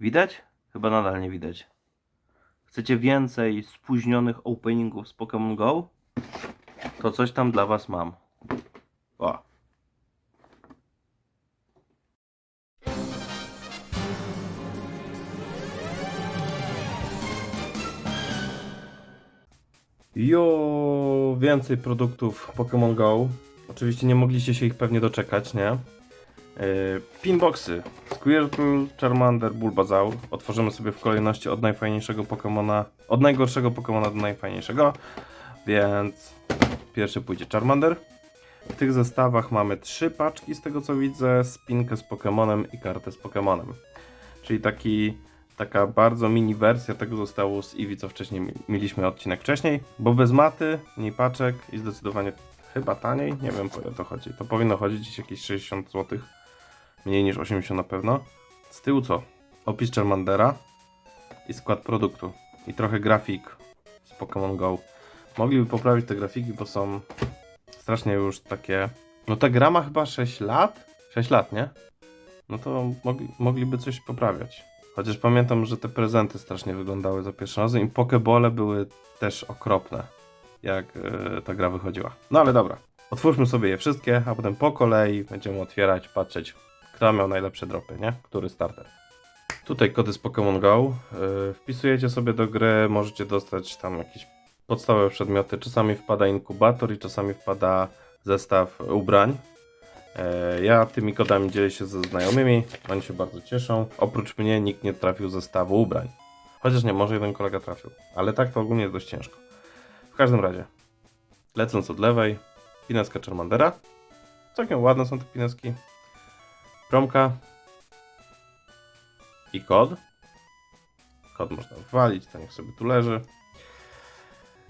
Widać? Chyba nadal nie widać. Chcecie więcej spóźnionych openingów z Pokémon Go? To coś tam dla Was mam. O. Jo, więcej produktów Pokémon Go. Oczywiście nie mogliście się ich pewnie doczekać, nie? Yy, pinboxy. Squirtle, Charmander, Bulbasaur. Otworzymy sobie w kolejności od najfajniejszego Pokemona, od najgorszego Pokemona do najfajniejszego. Więc pierwszy pójdzie Charmander. W tych zestawach mamy trzy paczki z tego co widzę, spinkę z Pokemonem i kartę z Pokemonem. Czyli taki, taka bardzo mini wersja tego zestawu z Eevee, co wcześniej mi- mieliśmy odcinek wcześniej, bo bez maty, mniej paczek i zdecydowanie chyba taniej, nie wiem po ile to chodzi. To powinno chodzić jakieś 60 zł, mniej niż 80 na pewno. Z tyłu co? Opis Charmandera i skład produktu i trochę grafik z Pokémon Go. Mogliby poprawić te grafiki, bo są strasznie już takie... No ta gra ma chyba 6 lat? 6 lat, nie? No to mogli, mogliby coś poprawiać. Chociaż pamiętam, że te prezenty strasznie wyglądały za pierwszym razem i pokebole były też okropne, jak e, ta gra wychodziła. No ale dobra, otwórzmy sobie je wszystkie, a potem po kolei będziemy otwierać, patrzeć, kto miał najlepsze dropy, nie? Który starter. Tutaj kody z Pokémon Go. E, wpisujecie sobie do gry, możecie dostać tam jakieś podstawowe przedmioty. Czasami wpada inkubator i czasami wpada zestaw ubrań. E, Ja tymi kodami dzielę się ze znajomymi, oni się bardzo cieszą. Oprócz mnie nikt nie trafił zestawu ubrań. Chociaż nie, może jeden kolega trafił, ale tak to ogólnie jest dość ciężko. W każdym razie, lecąc od lewej, pineska Charmandera. Całkiem ładne są te pineski. Promka. I kod. Kod można walić, to niech sobie tu leży.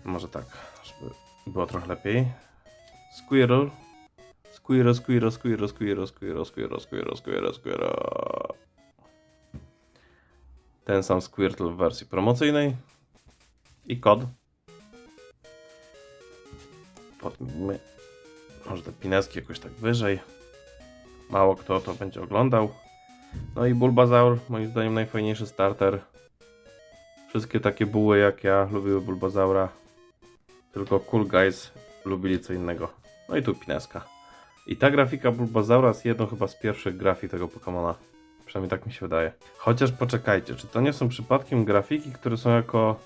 Może tak, żeby było trochę lepiej. Squirrel. Squirrel, squirrel, squirrel, squirrel, squirrel, squirrel, squirrel, squirrel, squirrel. Ten sam Squirtle w wersji promocyjnej. I kod. Podmy. Może te pineski jakoś tak wyżej. Mało kto to będzie oglądał. No i Bulbasaur, moim zdaniem najfajniejszy starter. Wszystkie takie buły jak ja lubiły Bulbasaura. Tylko Cool Guys lubili co innego. No i tu pineska. I ta grafika Bulbasaura jest jedną chyba z pierwszych grafik tego Pokemona. Przynajmniej tak mi się wydaje. Chociaż poczekajcie, czy to nie są przypadkiem grafiki, które są jako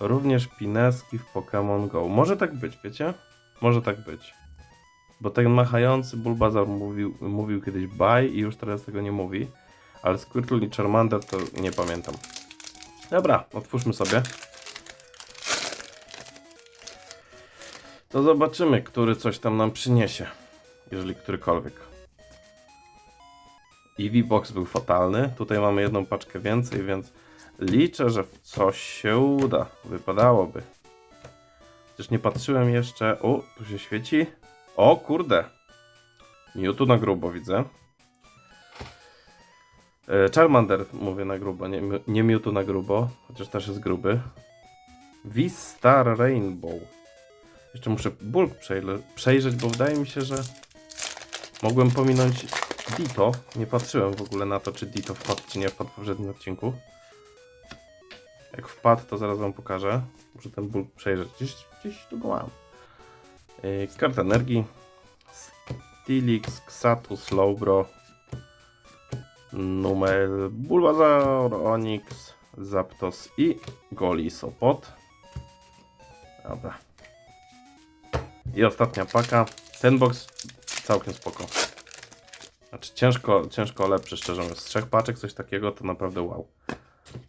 również pineski w Pokémon Go? Może tak być, wiecie? Może tak być. Bo ten machający Bulbasaur mówił, mówił kiedyś bye i już teraz tego nie mówi. Ale Squirtle i Charmander to nie pamiętam. Dobra, otwórzmy sobie. To zobaczymy, który coś tam nam przyniesie. Jeżeli którykolwiek. EV Box był fatalny. Tutaj mamy jedną paczkę więcej, więc liczę, że coś się uda. Wypadałoby. Chociaż nie patrzyłem jeszcze. O, tu się świeci. O kurde. Mewtwo na grubo widzę. E, Charmander mówię na grubo, nie, nie Mewtwo na grubo, chociaż też jest gruby. V-Star Rainbow. Jeszcze muszę bulk przejrzeć, bo wydaje mi się, że mogłem pominąć Dito. Nie patrzyłem w ogóle na to, czy Dito wpadł, czy nie wpadł w poprzednim odcinku. Jak wpadł, to zaraz wam pokażę. Muszę ten bulk przejrzeć. Gdzieś, gdzieś tu go mam. Yy, karta energii. Stilix, Xatus, Slowbro. Numer Bulbasaur, Onix, Zapdos i Golisopod. Dobra. I ostatnia paka. Ten box całkiem spoko. Znaczy ciężko, ciężko lepszy, szczerze mówiąc. Z trzech paczek coś takiego to naprawdę wow.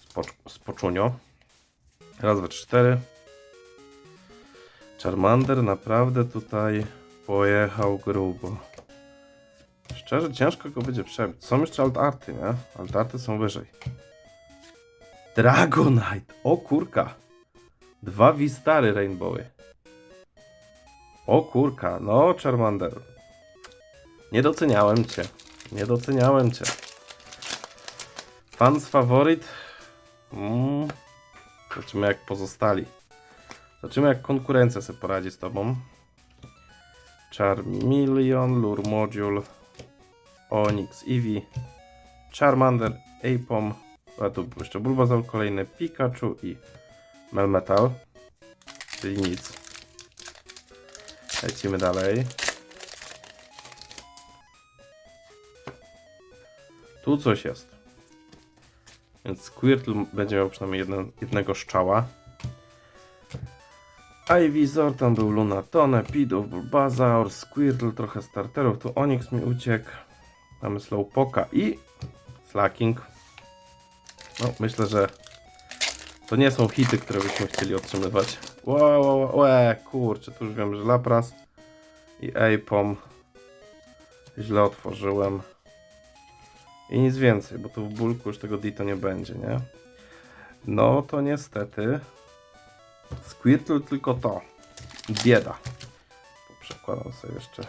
Spocz, spoczunio. Raz, trzy, cztery. Charmander naprawdę tutaj pojechał grubo. Szczerze, ciężko go będzie przebić. Są jeszcze altarty, nie? Altarty są wyżej. Dragonite! O kurka! Dwa Wistary Rainbowy. O kurka, no Charmander. Nie doceniałem cię. Nie doceniałem cię. Fans faworyt? Mm. Zobaczymy jak pozostali. Zobaczymy jak konkurencja sobie poradzi z tobą. Charmeleon, Lure Module, Onyx Eevee, Charmander, Apom, A tu jeszcze Bulbasaur, kolejny Pikachu i Melmetal. Czyli nic. Lecimy dalej. Tu coś jest. Więc Squirtle będzie miał przynajmniej jednego szczała. Ivysaur, tam był Lunatone, Pidów, Bulbasaur, Squirtle, trochę starterów, tu Onix mi uciekł. Mamy Slowpoka i Slacking. No, myślę, że to nie są hity, które byśmy chcieli otrzymywać. Wow, wow, wow, kurczę, tu już wiem, że Lapras i Apom źle otworzyłem. I nic więcej, bo tu w bulku już tego Dito nie będzie, nie? No to niestety Squirtle tylko to. Bieda. Przekładam sobie jeszcze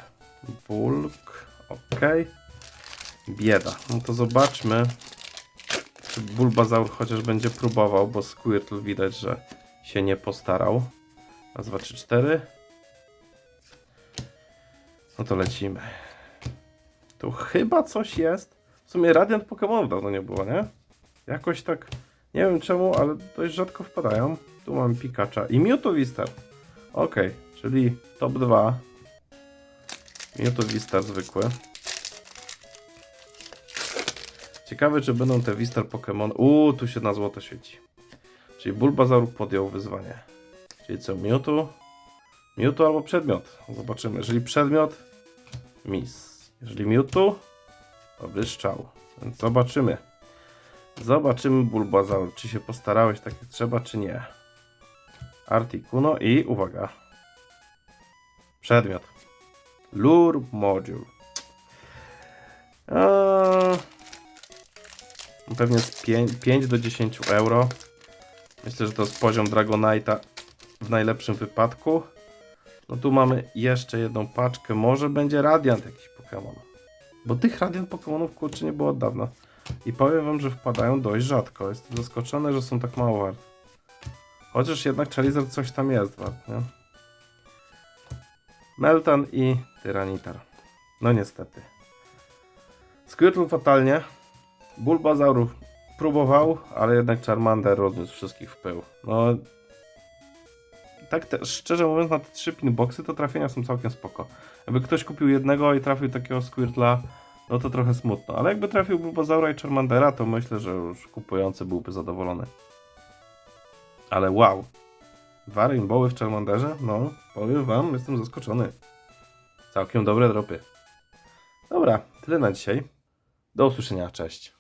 bulk. Ok. Bieda. No to zobaczmy, czy Bulbasaur chociaż będzie próbował, bo Squirtle widać, że się nie postarał. Raz, dwa, trzy, cztery. No to lecimy. Tu chyba coś jest. W sumie Radiant Pokémonów dawno nie było, nie? Jakoś tak, nie wiem czemu, ale dość rzadko wpadają. Tu mamy Pikacha i Mewtwo Vistar. Ok, czyli top 2. Mewtwo Vistar zwykły. Ciekawe, czy będą te Vistar Pokémon. Uuu, tu się na złoto świeci. Czyli Bulbasaur podjął wyzwanie. Czyli co, Mewtwo? Mewtwo albo przedmiot. Zobaczymy. Jeżeli przedmiot, Miss. Jeżeli Mewtwo, dobry strzał. Więc zobaczymy. Zobaczymy Bulbasaur, czy się postarałeś tak jak trzeba, czy nie. Articuno i uwaga. Przedmiot. Lure Module. Eee, pewnie z 5, 5 do 10 euro. Myślę, że to jest poziom Dragonite'a w najlepszym wypadku. No tu mamy jeszcze jedną paczkę. Może będzie Radiant jakiś Pokémon. Bo tych Radiant Pokémonów kurczę nie było od dawna. I powiem wam, że wpadają dość rzadko. Jestem zaskoczony, że są tak mało warte. Chociaż jednak Charizard coś tam jest wart, nie? Meltan i Tyranitar. No niestety. Squirtle fatalnie. Bulbasaur próbował, ale jednak Charmander rozniósł wszystkich w pył. No... Tak te, szczerze mówiąc, na te trzy pinboxy to trafienia są całkiem spoko. Jakby ktoś kupił jednego i trafił takiego Squirtla, no to trochę smutno. Ale jakby trafił Bulbasaura i Charmandera, to myślę, że już kupujący byłby zadowolony. Ale wow. Dwa rainbowy w Charmanderze? No, powiem wam, jestem zaskoczony. Całkiem dobre dropy. Dobra, tyle na dzisiaj. Do usłyszenia, cześć.